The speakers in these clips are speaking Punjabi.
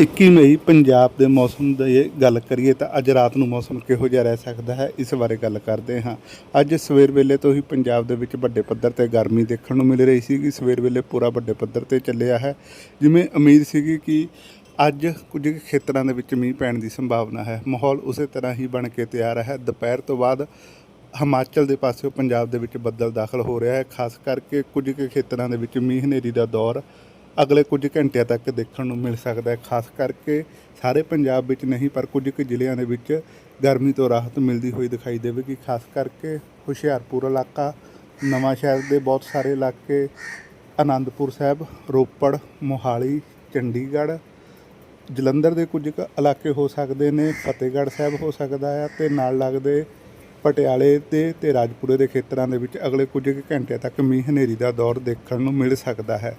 21 ਮਈ ਪੰਜਾਬ ਦੇ ਮੌਸਮ ਦੀ ਗੱਲ ਕਰੀਏ ਤਾਂ ਅੱਜ ਰਾਤ ਨੂੰ ਮੌਸਮ ਕਿਹੋ ਜਿਹਾ ਰਹਿ ਸਕਦਾ ਹੈ, ਇਸ ਬਾਰੇ ਗੱਲ ਕਰਦੇ ਹਾਂ। ਅੱਜ ਸਵੇਰ ਵੇਲੇ ਤੋਂ ਹੀ ਪੰਜਾਬ ਦੇ ਵਿੱਚ ਵੱਡੇ ਪੱਧਰ ਤੇ ਗਰਮੀ ਦੇਖਣ ਨੂੰ ਮਿਲ ਰਹੀ ਸੀ ਕਿ ਸਵੇਰ ਵੇਲੇ ਪੂਰਾ ਵੱਡੇ ਪੱਧਰ ਤੇ ਚੱਲਿਆ ਹੈ। ਜਿਵੇਂ ਉਮੀਦ ਸੀਗੀ ਕਿ ਅੱਜ ਕੁਝ ਕੁ ਖੇਤਰਾਂ ਦੇ ਵਿੱਚ ਮੀਂਹ ਪੈਣ ਦੀ ਸੰਭਾਵਨਾ ਹੈ। ਮਾਹੌਲ ਉਸੇ ਤਰ੍ਹਾਂ ਹੀ ਬਣ ਕੇ ਤਿਆਰ ਹੈ। ਦੁਪਹਿਰ ਤੋਂ ਬਾਅਦ ਹਿਮਾਚਲ ਦੇ ਪਾਸਿਓਂ ਪੰਜਾਬ ਦੇ ਵਿੱਚ ਬੱਦਲ ਦਾਖਲ ਹੋ ਰਿਹਾ ਹੈ। ਖਾਸ ਕਰਕੇ ਕੁਝ ਕੁ ਖੇਤਰਾਂ ਦੇ ਵਿੱਚ ਮੀਂਹ ਹਨੇਰੀ ਦਾ ਦੌਰ ਅਗਲੇ ਕੁਝ ਘੰਟਿਆਂ ਤੱਕ ਦੇਖਣ ਨੂੰ ਮਿਲ ਸਕਦਾ ਹੈ। ਖਾਸ ਕਰਕੇ ਸਾਰੇ ਪੰਜਾਬ ਵਿੱਚ ਨਹੀਂ, ਪਰ ਕੁਝ ਕੁ ਜ਼ਿਲ੍ਹਿਆਂ ਦੇ ਵਿੱਚ ਗਰਮੀ ਤੋਂ ਰਾਹਤ ਮਿਲਦੀ ਹੋਈ ਦਿਖਾਈ ਦੇਵੇਗੀ। ਖਾਸ ਕਰਕੇ ਹੁਸ਼ਿਆਰਪੁਰ ਇਲਾਕਾ, ਨਵਾਂ ਸ਼ਹਿਰ ਦੇ ਬਹੁਤ ਸਾਰੇ ਇਲਾਕੇ, ਆਨੰਦਪੁਰ ਸਾਹਿਬ, ਰੋਪੜ, ਮੋਹਾਲੀ, ਚੰਡੀਗੜ੍ਹ, ਜਲੰਧਰ ਦੇ ਕੁਝ ਕੁ ਇਲਾਕੇ ਹੋ ਸਕਦੇ ਨੇ, ਫਤਿਹਗੜ੍ਹ ਸਾਹਿਬ ਹੋ ਸਕਦਾ ਹੈ ਤੇ ਨਾਲ ਲੱਗਦੇ ਪਟਿਆਲੇ ਦੇ ਤੇ ਰਾਜਪੁਰੇ ਦੇ ਖੇਤਰਾਂ ਦੇ ਵਿੱਚ ਅਗਲੇ ਕੁਝ ਕੁ ਘੰਟਿਆਂ ਤੱਕ ਮੀਂਹ ਹਨੇਰੀ ਦਾ ਦੌਰ ਦੇਖਣ ਨੂੰ ਮਿਲ ਸਕਦਾ ਹੈ।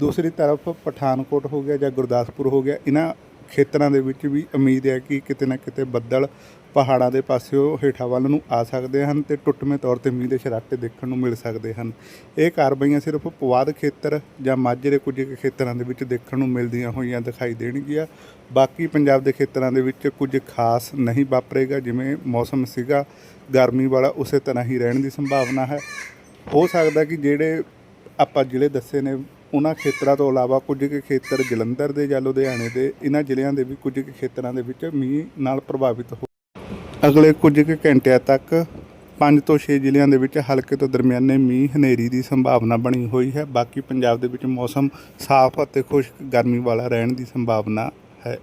ਦੂਸਰੀ ਤਰਫ ਪਠਾਨਕੋਟ ਹੋ ਗਿਆ ਜਾਂ ਗੁਰਦਾਸਪੁਰ ਹੋ ਗਿਆ, ਇਹਨਾਂ ਖੇਤਰਾਂ ਦੇ ਵਿੱਚ ਵੀ ਉਮੀਦ ਹੈ ਕਿ ਕਿਤੇ ਨਾ ਕਿਤੇ ਬੱਦਲ ਪਹਾੜਾਂ ਦੇ ਪਾਸਿਓਂ ਹੇਠਾਂ ਵੱਲ ਨੂੰ ਆ ਸਕਦੇ ਹਨ ਤੇ ਟੁੱਟਵੇਂ ਤੌਰ ਤੇ ਮੀਂਹ ਦੇ ਸ਼ਰਾਟੇ ਦੇਖਣ ਨੂੰ ਮਿਲ ਸਕਦੇ ਹਨ। ਇਹ ਕਾਰਵਾਈਆਂ ਸਿਰਫ ਪਵਾਦ ਖੇਤਰ ਜਾਂ ਮਾਝੇ ਦੇ ਕੁਝ ਖੇਤਰਾਂ ਦੇ ਵਿੱਚ ਦੇਖਣ ਨੂੰ ਮਿਲਦੀਆਂ ਹੋਈਆਂ ਦਿਖਾਈ ਦੇਣਗੀਆਂ। ਬਾਕੀ ਪੰਜਾਬ ਦੇ ਖੇਤਰਾਂ ਦੇ ਵਿੱਚ ਕੁਝ ਖਾਸ ਨਹੀਂ ਵਾਪਰੇਗਾ, ਜਿਵੇਂ ਮੌਸਮ ਸੀਗਾ, ਗਰਮੀ ਵਾਲਾ ਉਸੇ ਤਰ੍ਹਾਂ ਹੀ ਰਹਿਣ ਦੀ ਸੰਭਾਵਨਾ ਹੈ। ਹੋ ਸਕਦਾ ਕਿ ਜਿਹੜੇ ਆਪਾਂ ਜ਼ਿਲ੍ਹੇ ਦੱਸੇ ਨੇ ਉਹਨਾਂ ਖੇਤਰਾਂ ਤੋਂ ਇਲਾਵਾ ਕੁਝ ਕੁ ਖੇਤਰ ਜਲੰਧਰ ਦੇ ਜਾਂ ਲੁਧਿਆਣੇ ਦੇ, ਇਹਨਾਂ ਜ਼ਿਲ੍ਹਿਆਂ ਦੇ ਵੀ ਕੁਝ ਕੁ ਖੇਤਰਾਂ ਦੇ ਵਿੱਚ ਮੀਂਹ ਨਾਲ ਪ੍ਰਭਾਵਿਤ ਹੋ ਅਗਲੇ ਕੁਝ ਕੁ ਘੰਟਿਆਂ ਤੱਕ 5 ਤੋਂ 6 ਜ਼ਿਲ੍ਹਿਆਂ ਦੇ ਵਿੱਚ ਹਲਕੇ ਤੋਂ ਦਰਮਿਆਨੇ ਮੀਂਹ, ਹਨੇਰੀ ਦੀ ਸੰਭਾਵਨਾ ਬਣੀ ਹੋਈ ਹੈ। ਬਾਕੀ ਪੰਜਾਬ ਦੇ ਵਿੱਚ ਮੌਸਮ ਸਾਫ਼ ਅਤੇ ਖੁਸ਼ਕ ਗਰਮੀ ਵਾਲਾ ਰਹਿਣ ਦੀ ਸੰਭਾਵਨਾ ਹੈ।